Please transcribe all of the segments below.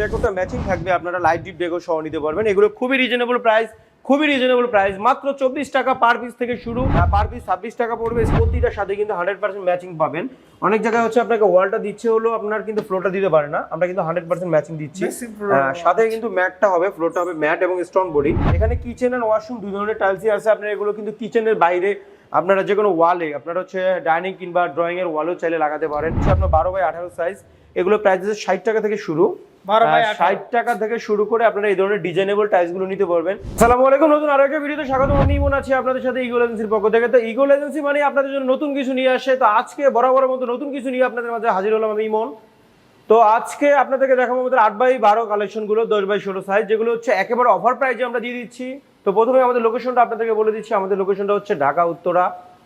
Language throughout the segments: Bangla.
ডেকোটা ম্যাচিং থাকবে আপনারা লাইট ডিপ ডেকো সহ নিতে পারবেন। এগুলো খুবই রিজনেবল প্রাইস খুবই রিজনেবল প্রাইস মাত্র চব্বিশ টাকা পার পিস থেকে শুরু। পার পিস ছাব্বিশ টাকা পড়বে প্রতিটার সাথে কিন্তু হান্ড্রেড পার্সেন্ট ম্যাচিং পাবেন। অনেক জায়গায় হচ্ছে আপনাকে ওয়ালটা দিচ্ছে হলো আপনার কিন্তু ফ্লোরটা দিতে পারে না। আমরা কিন্তু হান্ড্রেড পার্সেন্ট ম্যাচিং দিচ্ছি। সাথে কিন্তু ম্যাটটা হবে ফ্লোরটা হবে ম্যাট এবং স্টোন বডি এখানে কিচেন এন্ড ওয়াশরুম দুই ধরনের টাইলসই আছে। আপনার এগুলো কিন্তু কিচেনের বাইরে আপনারা যে কোনো ওয়ালে আপনারা হচ্ছে ডাইনিং কিংবা ড্রয়িং এর ওয়ালেও চাইলে লাগাতে পারেন। আপনার বারো বাই আঠারো সাইজ এগুলো প্রাইস ষাট টাকা থেকে শুরু। 12 বাই ষাট টাকা থেকে শুরু করে আপনারা এই ধরনের ডিজাইনেবল টাইলসগুলো নিতে পারবেন। সালামু আলাইকুম নতুন আরও একটা ভিডিওতে স্বাগত আমি ইমন আছি আপনাদের সাথে ইগল এজেন্সির পক্ষ থেকে। তো ইগল এজেন্সি মানে আপনাদের জন্য নতুন কিছু নিয়ে আসে। তো আজকে বরাবর মতো নতুন কিছু নিয়ে আপনাদের মাঝে হাজির হলাম আমি ইমন। তো আজকে আপনাদেরকে দেখাবো আমাদের আট বাই বারো কালেকশনগুলো দশ বাই ষোলো সাইজ যেগুলো হচ্ছে একেবারে অফার প্রাইজে আমরা দিয়ে দিচ্ছি। তো প্রথমে আমাদের লোকেশনটা আপনাদেরকে বলে দিচ্ছি। আমাদের লোকেশনটা হচ্ছে ঢাকা উত্তরা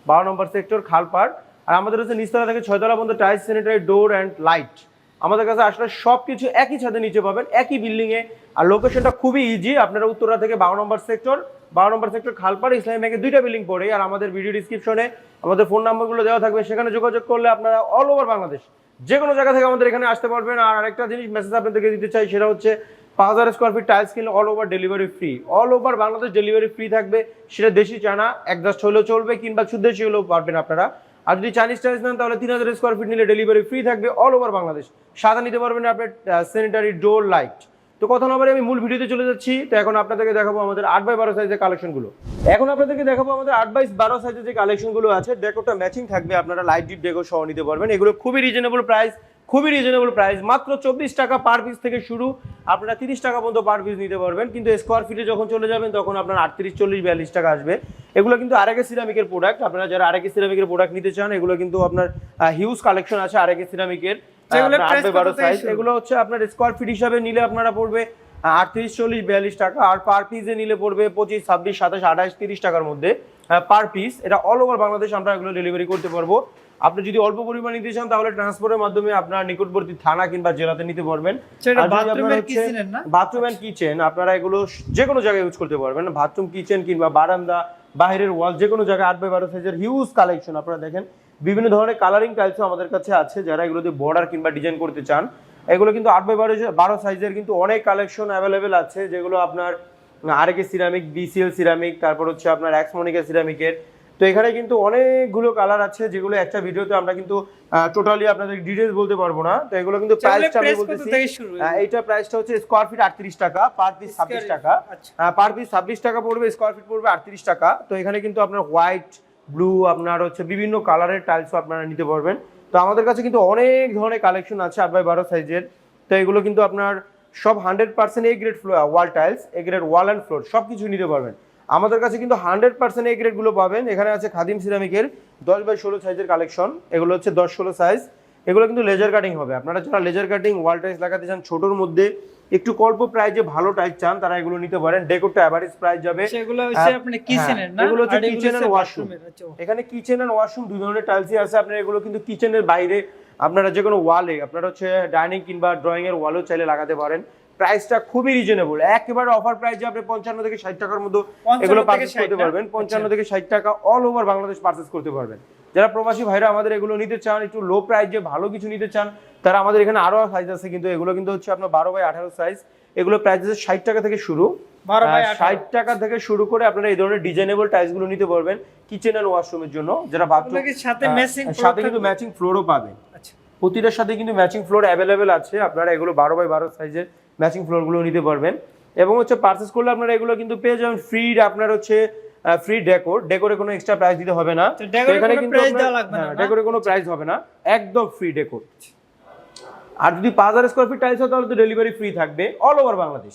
বারো নম্বর সেক্টর খালপাড়। আর আমাদের হচ্ছে নিচতলা থেকে ছয়তলা পর্যন্ত tiles sanitary door and light আমাদের কাছে আসলে সব কিছু একই ছাদে নিচে পাবেন, একই বিল্ডিং এ। আর লোকেশনটা খুবই ইজি আপনারা উত্তরা থেকে বারো নম্বর সেক্টর বারো নম্বর সেক্টর খালপাড়, ইসলামী ব্যাংকের দুইটা বিল্ডিং পড়ে। আর আমাদের ভিডিও ডিসক্রিপশনে আমাদের ফোন নাম্বারগুলো দেওয়া থাকবে, সেখানে যোগাযোগ করলে আপনারা অল ওভার বাংলাদেশ যে কোনো জায়গা থেকে আমাদের এখানে আসতে পারবেন। আর আরেকটা জিনিস মেসেজ আপনাদেরকে দিতে চাই, সেটা হচ্ছে পাঁচ হাজার স্কোয়ার ফিট টাইলস কিনলে all over delivery free all over Bangladesh delivery free থাকবে, সেটা দেশি চানা একজাস্ট হলেও চলবে, কিংবা সুদেশি হলেও পারবেন আপনারা। আর যদি চাইনিজ টাইলস নেন, তাহলে তিন হাজার স্কোয়ার ফিট নিলে ডেলিভারি ফ্রি থাকবে অল ওভার বাংলাদেশ সাদা নিতে পারবেন আপনার স্যানিটারি ডোর লাইট তো কথা না আমি মূল ভিডিওতে চলে যাচ্ছি। তো এখন আপনাদেরকে দেখাবো আমাদের আট বাই বারো সাইজের কালেকশনগুলো এখন আপনাদেরকে দেখাবো আমাদের আট বাই বারো সাইজের যে কালেকশনগুলো আছে ডেকোটা ম্যাচিং থাকবে, আপনারা লাইট ডিপ ডেকো সহ নিতে পারবেন। এগুলো খুবই রিজনেবল প্রাইস খুবই রিজনেবল প্রাইস মাত্র চব্বিশ টাকা পার পিস থেকে শুরু। আপনারা তিরিশ টাকা পর্যন্ত পার পিস নিতে পারবেন। কিন্তু স্কোয়ার ফিটে যখন চলে যাবেন তখন আপনার আটত্রিশ চল্লিশ বিয়াল্লিশ টাকা আসবে। এগুলো কিন্তু আরেকে সিরামিকের প্রোডাক্ট আপনারা যারা আরেকে সিরামিকের প্রোডাক্ট নিতে চান এগুলো কিন্তু আপনার হিউজ কালেকশন আছে আরেকে সিরামিকের সাইজ এগুলো হচ্ছে আপনার স্কোয়ার ফিট হিসাবে নিলে আপনারা পড়বে আটত্রিশ চল্লিশ বিয়াল্লিশ টাকা। আর পার পিসে নিলে পড়বে পঁচিশ ছাব্বিশ সাতাশ আঠাশ তিরিশ টাকার মধ্যে পার পিস এটা অল ওভার বাংলাদেশ আমরা এগুলো ডেলিভারি করতে পারব। আপনি যদি অল্প পরিমাণ নিতে চান তাহলে ট্রান্সপোর্টের মাধ্যমে আপনার নিকটবর্তী থানা কিংবা জেলাতে নিতে পারবেন। বাথরুম অ্যান্ড কিচেন আপনারা এগুলো যে কোনো জায়গায় ইউজ করতে পারবেন। বাথরুম কিচেন কিংবা বারান্দা বাইরের ওয়াল যে কোনো জায়গায় আট বাই বারো সাইজের হিউজ কালেকশন আপনারা দেখেন বিভিন্ন ধরনের কালারিং টাইলসও আমাদের কাছে আছে যারা এগুলো দিয়ে বর্ডার কিংবা ডিজাইন করতে চান। এগুলো কিন্তু আট বাই বারো বারো সাইজের কিন্তু অনেক কালেকশন অ্যাভেলেবেল আছে যেগুলো আপনার আরেকে সিরামিক বিসিএল সিরামিক তারপর হচ্ছে আপনার এক্সমনিকা সিরামিকের তো এখানে কিন্তু অনেকগুলো কালার আছে যেগুলো একটা ভিডিওতে আমরা কিন্তু টোটালি আপনাদের ডিটেলস বলতে পারব না। তো এগুলো কিন্তু প্রাইসটা আমি বলতেছি এইটা প্রাইসটা হচ্ছে স্কোয়ার ফিট আটত্রিশ টাকা পার পিস ছাব্বিশ Square- টাকা। পার পিস ছাব্বিশ টাকা পড়বে স্কোয়ার ফিট পড়বে আটত্রিশ টাকা। তো এখানে কিন্তু আপনার হোয়াইট ব্লু আপনার হচ্ছে বিভিন্ন কালারের টাইলসও আপনারা নিতে পারবেন। তো আমাদের কাছে কিন্তু অনেক ধরনের কালেকশন আছে আট বাই বারো সাইজের তো এগুলো কিন্তু আপনার সব hundred percent A grade floor wall tiles A grade wall and floor সব কিছু নিতে পারবেন। আমাদের কাছে কিন্তু হান্ড্রেড পার্সেন্ট এ গ্রেডগুলো পাবেন। এখানে আছে খাদিম সিরামিকের দশ বাই ষোলো সাইজের কালেকশন এগুলো হচ্ছে দশ ষোলো সাইজ এগুলো কিন্তু লেজার কাটিং হবে। আপনারা যারা লেজার কাটিং ওয়াল টাইলস লাগাতে চান ছোটোর মধ্যে একটু অল্প প্রাইজে ভালো টাইলস চান তারা এগুলো নিতে পারেন। ডেকোরটা অ্যাভারেজ প্রাইস যাবে। সেগুলো হচ্ছে হ্যাঁ, আপনি কিচেনের না? এগুলো হচ্ছে washroom। bathroom আচ্ছা। এখানে কিচেন এন্ড ওয়াশরুম দুই ধরনের টাইলসই আছে। আপনার এগুলো কিন্তু কিচেনের বাইরে আপনারা যে কোনো ওয়ালে আপনারা হচ্ছে ডাইনিং কিংবা ড্রয়িং এর ওয়ালেও চাইলে লাগাতে পারেন। প্রাইসটা খুবই রিজনেবল একেবারে অফার প্রাইসে আপনি পঞ্চান্ন থেকে ষাট টাকার মধ্যে এগুলো পারচেস করতে পারবেন। পঞ্চান্ন আচ্ছা। থেকে ষাট টাকা অল ওভার বাংলাদেশ পারচেস করতে পারবেন। যারা প্রবাসী ভাইরা আমাদের এগুলো নিতে চান একটু লো প্রাইসে ভালো কিছু নিতে চান তারা আমাদের এখানে আরও সাইজ আছে কিন্তু এগুলো কিন্তু হচ্ছে আপনার বারো বাই আঠারো সাইজ এগুলো প্রাইস আছে ষাট টাকা থেকে শুরু। ষাট টাকা থেকে শুরু করে আপনারা এই ধরনের ডিজাইনেবল টাইলসগুলো নিতে পারবেন কিচেন এন্ড ওয়াশরুমের জন্য। যারা বাথরুম সাথে কিন্তু? ম্যাচিং ফ্লোরও পাবেন। আচ্ছা। প্রতিটার সাথে কিন্তু ম্যাচিং ফ্লোর অ্যাভেলেবেল আছে। আপনারা এগুলো বারো বাই বারো সাইজের ম্যাচিং ফ্লোরগুলো নিতে পারবেন। এবং হচ্ছে পার্চেস করলে আপনারা এগুলো কিন্তু পেয়ে যাবেন ফ্রি আপনার হচ্ছে ফ্রি ডেকোর ডেকোরে কোনো এক্সট্রা প্রাইস দিতে হবে না। তো decor এ দেওয়া লাগবে না, না? ডেকোরে কোনো প্রাইস হবে না। একদম ফ্রি ডেকোর আর যদি পাঁচ হাজার স্কোয়ার ফিট টাইলস হয় তাহলে তো ডেলিভারি ফ্রি থাকবে অল ওভার বাংলাদেশ।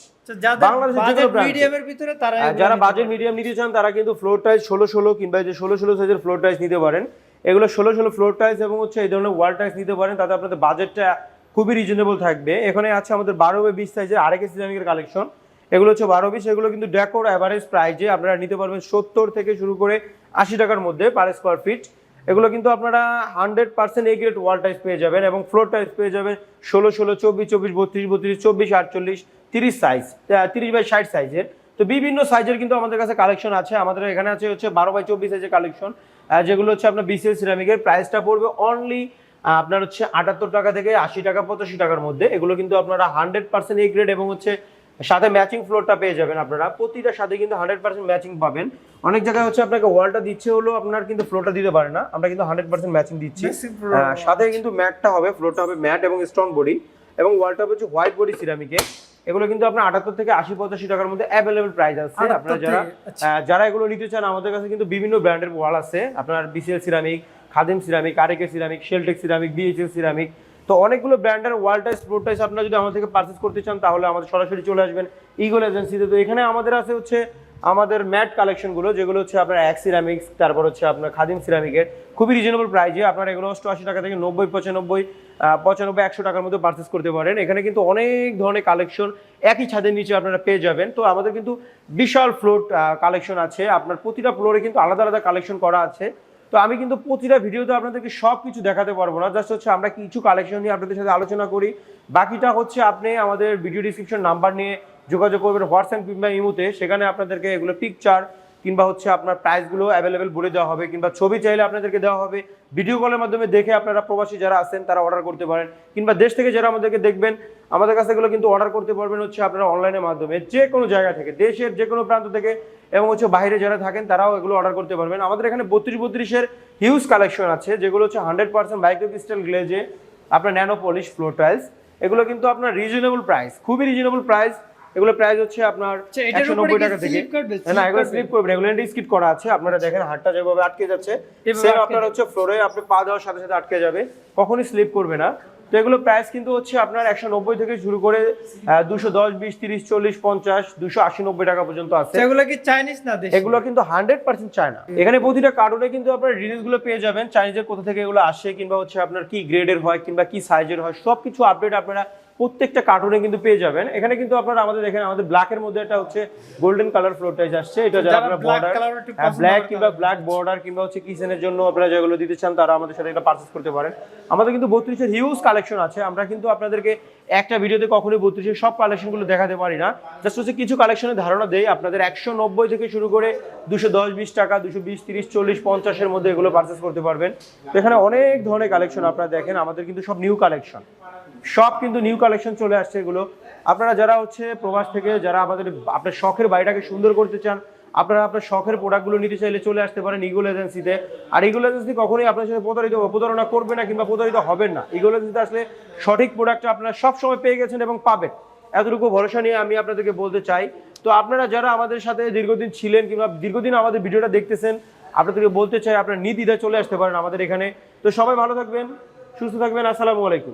যারা বাজেট মিডিয়াম নিতে চান তারা কিন্তু ফ্লোর টাইলস ষোলো ষোলো কিংবা যে ষোলো ষোলো সাইজের ফ্লোর টাইলস নিতে পারেন। এগুলো ষোলো ষোলো ফ্লোর টাইলস এবং হচ্ছে এই ধরনের ওয়াল টাইলস নিতে পারেন। তাতে আপনাদের বাজেটটা খুবই রিজনেবল থাকবে। এখানে আছে আমাদের বারো বাই বিশ সাইজের আরেক সিরামিকের কালেকশন এগুলো হচ্ছে বারো বিশ, এগুলো কিন্তু ডেকোর অ্যাভারেজ প্রাইজে আপনারা নিতে পারবেন সত্তর থেকে শুরু করে আশি টাকার মধ্যে পার স্কোয়ার ফিট এগুলো কিন্তু আপনারা hundred percent A wall tiles পেয়ে যাবেন এবং ফ্লোর টাইলস পেয়ে যাবেন ষোলো ষোলো, চব্বিশ চব্বিশ, বত্রিশ বত্রিশ, চব্বিশ, আটচল্লিশ, তিরিশ সাইজ তিরিশ বাই ষাট সাইজের তো বিভিন্ন সাইজের কিন্তু আমাদের কাছে কালেকশন আছে। আমাদের এখানে আছে হচ্ছে বারো বাই চব্বিশ সাইজের কালেকশন যেগুলো হচ্ছে আপনার বিসিএল সিরামিকের প্রাইসটা পড়বে অনলি আপনার হচ্ছে আটাত্তর টাকা থেকে আশি টাকা পঁচাশি টাকার মধ্যে। এগুলো কিন্তু আপনারা হান্ড্রেড পার্সেন্ট এ গ্রেড এবং হচ্ছে সাথে ম্যাচিং ফ্লোরটা পেয়ে যাবেন আপনারা। প্রতিটা সাথে কিন্তু হান্ড্রেড পার্সেন্ট ম্যাচিং পাবেন। অনেক জায়গায় হচ্ছে আপনাকে ওয়ালটা দিচ্ছে হলো আপনার কিন্তু ফ্লোরটা দিতে পারে না। আমরা কিন্তু হান্ড্রেড পার্সেন্ট ম্যাচিং দিচ্ছি। সাথে কিন্তু ম্যাটটা হবে ফ্লোরটা হবে ম্যাট এবং স্টোন বডি এবং ওয়ালটা হচ্ছে হোয়াইট বডি সিরামিকের এগুলো কিন্তু আপনার আটাত্তর থেকে আশি পঁচাশি টাকার মধ্যে অ্যাভেলেবল প্রাইস আছে। আপনারা যারা আচ্ছা। যারা এগুলো নিতে চান আমাদের কাছে কিন্তু বিভিন্ন ব্র্যান্ডের ওয়াল আছে। আপনার BCL ceramic Khadim ceramic, RAK ceramic Sheltech ceramic BHL ceramic. তো অনেকগুলো ব্র্যান্ডের ওয়াল টাইস ফ্লোর টাইস আপনারা যদি আমাদের থেকে পারচেস করতে চান, তাহলে আমাদের সরাসরি চলে আসবেন ইগল এজেন্সিতে তো। এখানে আমাদের আছে হচ্ছে আমাদের ম্যাট কালেকশনগুলো যেগুলো হচ্ছে আপনার এক সিরামিক্স তারপর হচ্ছে আপনার খাদিম সিরামিকের। খুবই রিজনেবল প্রাইজে আপনারা এগুলো অষ্টআশি টাকা থেকে নব্বই, পঁচানব্বই পঁচানব্বই, একশো টাকার মধ্যে পারচেস করতে পারেন। এখানে কিন্তু অনেক ধরনের কালেকশন একই ছাদের নিচে আপনারা পেয়ে যাবেন। তো আমাদের কিন্তু বিশাল ফ্লোর কালেকশন আছে। আপনার প্রতিটা ফ্লোরে কিন্তু আলাদা আলাদা কালেকশন করা আছে। তো আমি কিন্তু প্রতিটা ভিডিওতে আপনাদেরকে সব কিছু দেখাতে পারব না। জাস্ট হচ্ছে আমরা কিছু কালেকশন নিয়ে আপনাদের সাথে আলোচনা করি। বাকিটা হচ্ছে আপনি আমাদের ভিডিও ডিসক্রিপশন নাম্বার নিয়ে যোগাযোগ করবেন হোয়াটসঅ্যাপ কিংবা ইমুতে। সেখানে আপনাদেরকে এগুলো পিকচার কিংবা হচ্ছে আপনার প্রাইসগুলো অ্যাভেলেবেল বলে দেওয়া হবে, কিংবা ছবি চাইলে আপনাদেরকে দেওয়া হবে। ভিডিও কলের মাধ্যমে দেখে আপনারা প্রবাসী যারা আছেন, তারা অর্ডার করতে পারেন। কিংবা দেশ থেকে যারা আমাদেরকে দেখবেন, আমাদের কাছে এগুলো কিন্তু অর্ডার করতে পারবেন হচ্ছে আপনারা অনলাইনের মাধ্যমে। যে কোনো জায়গা থেকে, দেশের যে কোনো প্রান্ত থেকে, এবং হচ্ছে বাইরে যারা থাকেন, তারাও এগুলো অর্ডার করতে পারবেন। আমাদের এখানে বত্রিশ বত্রিশের হিউজ কালেকশন আছে, যেগুলো হচ্ছে হান্ড্রেড পার্সেন্ট বাইক ক্রিস্টাল গ্লেজে আপনার ন্যানো পলিশ ফ্লোর টাইলস এগুলো কিন্তু আপনার রিজনেবল প্রাইস খুবই রিজনেবল প্রাইস এগুলো প্রাইস হচ্ছে আপনার আচ্ছা, একশো নব্বই টাকা থেকে। না এগুলো স্লিপ করবেন এগুলো স্কিট করা আছে আপনারা দেখেন হাতটা যেভাবে আটকে যাচ্ছে সেম আপনার হচ্ছে ফ্লোরে আপনি পা দেওয়ার সাথে সাথে আটকে যাবে কখনই স্লিপ করবে না। তো এগুলো প্রাইস কিন্তু হচ্ছে আপনার একশো নব্বই থেকে শুরু করে দুশো দশ বিশ তিরিশ চল্লিশ পঞ্চাশ দুশো আশি নব্বই টাকা পর্যন্ত আছে। সেগুলো কি চাইনিজ না দেশি? এগুলো কিন্তু হান্ড্রেড পার্সেন্ট চায়না এখানে প্রতিটা কার্টুনে কিন্তু আপনারগুলো পেয়ে যাবেন চাইনিজের কোথা থেকে এগুলো আসে কিংবা হচ্ছে আপনার কি গ্রেডের হয় কিংবা কি সাইজের হয় সব কিছু আপডেট আপনারা প্রত্যেকটা কার্টুনে কিন্তু পেয়ে যাবেন। এখানে কিন্তু আপনারা আমাদের দেখেন আমাদের ব্ল্যাক এর মধ্যে একটা হচ্ছে গোল্ডেন কালার ফ্লোর টাইজ আসছে। এটা যারা আপনারা বর্ডার ব্ল্যাক কিংবা ব্ল্যাক বর্ডার কিংবা হচ্ছে কিচেনের জন্য আপনারা যেগুলো দিতে চান তারা আমাদের সাথে এটা পারচেস করতে পারেন। আমাদের কিন্তু বত্রিশের হিউজ কালেকশন আছে। আমরা কিন্তু আপনাদেরকে একটা ভিডিওতে কখনোই বত্রিশের সব কালেকশনগুলো দেখাতে পারি না। জাস্ট হচ্ছে কিছু কালেকশনের ধারণা দেই। আপনাদের একশো নব্বই থেকে শুরু করে দুশো দশ বিশ টাকা দুশো বিশ তিরিশ চল্লিশ পঞ্চাশের মধ্যে এগুলো পারচেস করতে পারবেন। এখানে অনেক ধরনের কালেকশন আপনারা দেখেন। আমাদের কিন্তু সব নিউ কালেকশন সব কিন্তু নিউ কালেকশন চলে আসছে এগুলো। আপনারা যারা হচ্ছে প্রবাস থেকে, যারা আমাদের আপনার শখের বাড়িটাকে সুন্দর করতে চান, আপনারা আপনার শখের প্রোডাক্টগুলো নিতে চাইলে চলে আসতে পারেন ইগল এজেন্সিতে আর ইগল এজেন্সি কখনোই আপনার সাথে প্রতারিত, প্রতারণা করবে না কিংবা প্রতারিত হবেন না। ইগল এজেন্সিতে আসলে সঠিক প্রোডাক্টটা আপনারা সবসময় পেয়ে গেছেন এবং পাবেন। এতটুকু ভরসা নিয়ে আমি আপনাদেরকে বলতে চাই। তো আপনারা যারা আমাদের সাথে দীর্ঘদিন ছিলেন কিংবা দীর্ঘদিন আমাদের ভিডিওটা দেখতেছেন, আপনাদেরকে বলতে চাই আপনারা নির্দ্বিধায় চলে আসতে পারেন আমাদের এখানে। তো সবাই ভালো থাকবেন, সুস্থ থাকবেন, আসসালামু আলাইকুম।